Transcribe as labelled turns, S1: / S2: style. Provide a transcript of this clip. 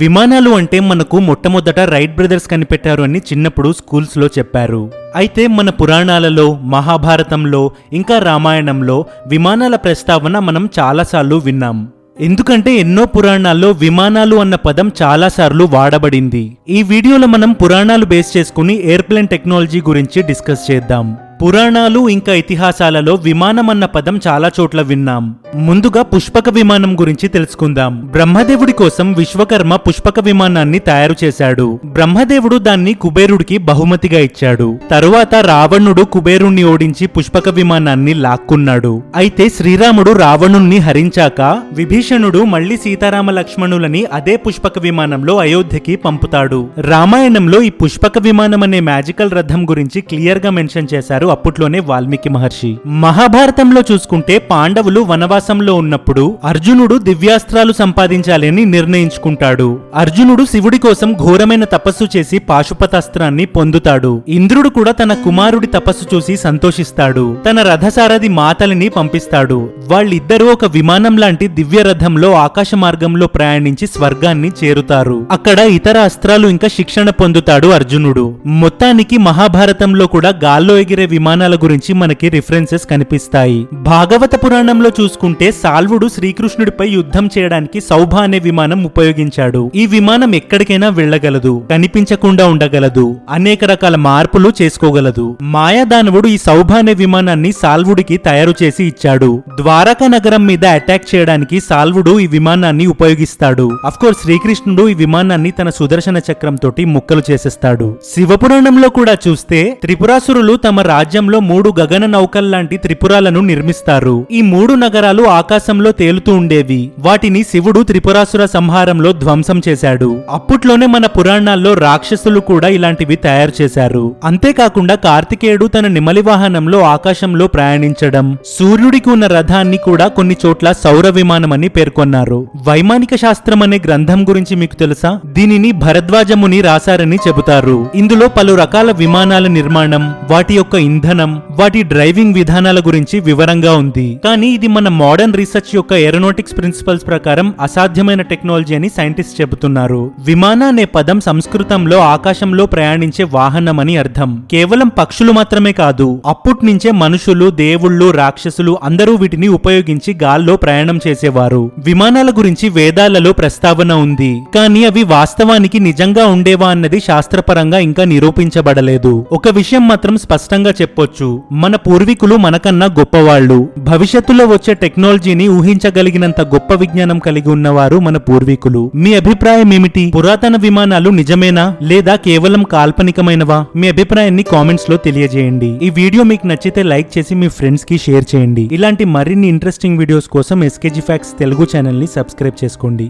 S1: విమానాలు అంటే మనకు మొట్టమొదట రైట్ బ్రదర్స్ కనిపెట్టారు అని చిన్నప్పుడు స్కూల్స్లో చెప్పారు. అయితే మన పురాణాలలో మహాభారతంలో ఇంకా రామాయణంలో విమానాల ప్రస్తావన మనం చాలాసార్లు విన్నాం. ఎందుకంటే ఎన్నో పురాణాల్లో విమానాలు అన్న పదం చాలాసార్లు వాడబడింది. ఈ వీడియోలో మనం పురాణాలు బేస్ చేసుకుని ఎయిర్ప్లేన్ టెక్నాలజీ గురించి డిస్కస్ చేద్దాం. పురాణాలు ఇంకా ఇతిహాసాలలో విమానం అన్న పదం చాలా చోట్ల విన్నాం. ముందుగా పుష్పక విమానం గురించి తెలుసుకుందాం. బ్రహ్మదేవుడి కోసం విశ్వకర్మ పుష్పక విమానాన్ని తయారు చేశాడు. బ్రహ్మదేవుడు దాన్ని కుబేరుడికి బహుమతిగా ఇచ్చాడు. తరువాత రావణుడు కుబేరుణ్ణి ఓడించి పుష్పక విమానాన్ని లాక్కున్నాడు. అయితే శ్రీరాముడు రావణుణ్ణి హరించాక విభీషణుడు మళ్ళీ సీతారామ లక్ష్మణులని అదే పుష్పక విమానంలో అయోధ్యకి పంపుతాడు. రామాయణంలో ఈ పుష్పక విమానం అనే మ్యాజికల్ రథం గురించి క్లియర్గా మెన్షన్ చేశారు అప్పట్లోనే వాల్మీకి మహర్షి. మహాభారతంలో చూసుకుంటే పాండవులు వనవాసంలో ఉన్నప్పుడు అర్జునుడు దివ్యాస్త్రాలు సంపాదించాలని నిర్ణయించుకుంటాడు. అర్జునుడు శివుడి కోసం ఘోరమైన తపస్సు చేసి పాశుపతాస్త్రాన్ని పొందుతాడు. ఇంద్రుడు కూడా తన కుమారుడి తపస్సు చూసి సంతోషిస్తాడు. తన రథసారథి మాతలిని పంపిస్తాడు. వాళ్ళిద్దరూ ఒక విమానం లాంటి దివ్య రథంలో ఆకాశ మార్గంలో ప్రయాణించి స్వర్గాన్ని చేరుతారు. అక్కడ ఇతర అస్త్రాలు ఇంకా శిక్షణ పొందుతాడు అర్జునుడు. మొత్తానికి మహాభారతంలో కూడా గాల్లో ఎగిరే విమానాల గురించి మనకి రిఫరెన్సెస్ కనిపిస్తాయి. భాగవత పురాణంలో చూసుకుంటే సాల్వుడు శ్రీకృష్ణుడిపై యుద్ధం చేయడానికి సౌభ అనే విమానం ఉపయోగించాడు. ఈ విమానం ఎక్కడికైనా వెళ్ళగలదు కనిపించకుండా ఉండగలదు అనేక రకాల మార్పులు చేసుకోగలదు. మాయాదానవుడు ఈ సౌభ అనే విమానాన్ని సాల్వుడికి తయారు చేసి ఇచ్చాడు. ద్వారకా నగరం మీద అటాక్ చేయడానికి సాల్వుడు ఈ విమానాన్ని ఉపయోగిస్తాడు. కోర్స్ శ్రీకృష్ణుడు ఈ విమానాన్ని తన సుదర్శన చక్రం తోటి ముక్కలు చేసేస్తాడు. శివపురాణంలో కూడా చూస్తే త్రిపురాసురులు తమ రాజ్యంలో మూడు గగన నౌకల్లాంటి త్రిపురాలను నిర్మిస్తారు. ఈ మూడు నగరాలు ఆకాశంలో తేలుతూ ఉండేవి. వాటిని శివుడు త్రిపురాసుర సంహారంలో ధ్వంసం చేశాడు. అప్పట్లోనే మన పురాణాల్లో రాక్షసులు కూడా ఇలాంటివి తయారు చేశారు. అంతేకాకుండా కార్తికేయుడు తన నిమలి వాహనంలో ఆకాశంలో ప్రయాణించడం సూర్యుడికి ఉన్న రథాన్ని కూడా కొన్ని చోట్ల సౌర విమానమని పేర్కొన్నారు. వైమానిక శాస్త్రం అనే గ్రంథం గురించి మీకు తెలుసా? దీనిని భరద్వాజముని రాశారని చెబుతారు. ఇందులో పలు రకాల విమానాల నిర్మాణం వాటి యొక్క ఇంధనం వాటి డ్రైవింగ్ విధానాల గురించి వివరంగా ఉంది. కానీ ఇది మన మోడర్న్ రీసెర్చ్ యొక్క ఏరోనాటిక్స్ ప్రిన్సిపల్స్ ప్రకారం అసాధ్యమైన టెక్నాలజీ అని సైంటిస్ట్ చెబుతున్నారు. విమాన అనే పదం సంస్కృతంలో ఆకాశంలో ప్రయాణించే వాహనం అని అర్థం. కేవలం పక్షులు మాత్రమే కాదు అప్పటి నుంచే మనుషులు దేవుళ్ళు రాక్షసులు అందరూ వీటిని ఉపయోగించి గాల్లో ప్రయాణం చేసేవారు. విమానాల గురించి వేదాలలో ప్రస్తావన ఉంది. కానీ అవి వాస్తవానికి నిజంగా ఉండేవా అన్నది శాస్త్రపరంగా ఇంకా నిరూపించబడలేదు. ఒక విషయం మాత్రం స్పష్టంగా చెప్పొచ్చు. మన పూర్వీకులు మనకన్నా గొప్పవాళ్ళు. భవిష్యత్తులో వచ్చే టెక్నాలజీని ఊహించగలిగినంత గొప్ప విజ్ఞానం కలిగి ఉన్నవారు మన పూర్వీకులు. మీ అభిప్రాయం ఏమిటి? పురాతన విమానాలు నిజమేనా? లేదా కేవలం కాల్పనికమైనవా? మీ అభిప్రాయాన్ని కామెంట్స్లో తెలియజేయండి. ఈ వీడియో మీకు నచ్చితే లైక్ చేసి మీ ఫ్రెండ్స్కి షేర్ చేయండి. ఇలాంటి మరిన్ని ఇంట్రెస్టింగ్ వీడియోస్ కోసం ఎస్కేజీ ఫ్యాక్స్ తెలుగు ఛానల్ని సబ్స్క్రైబ్ చేసుకోండి.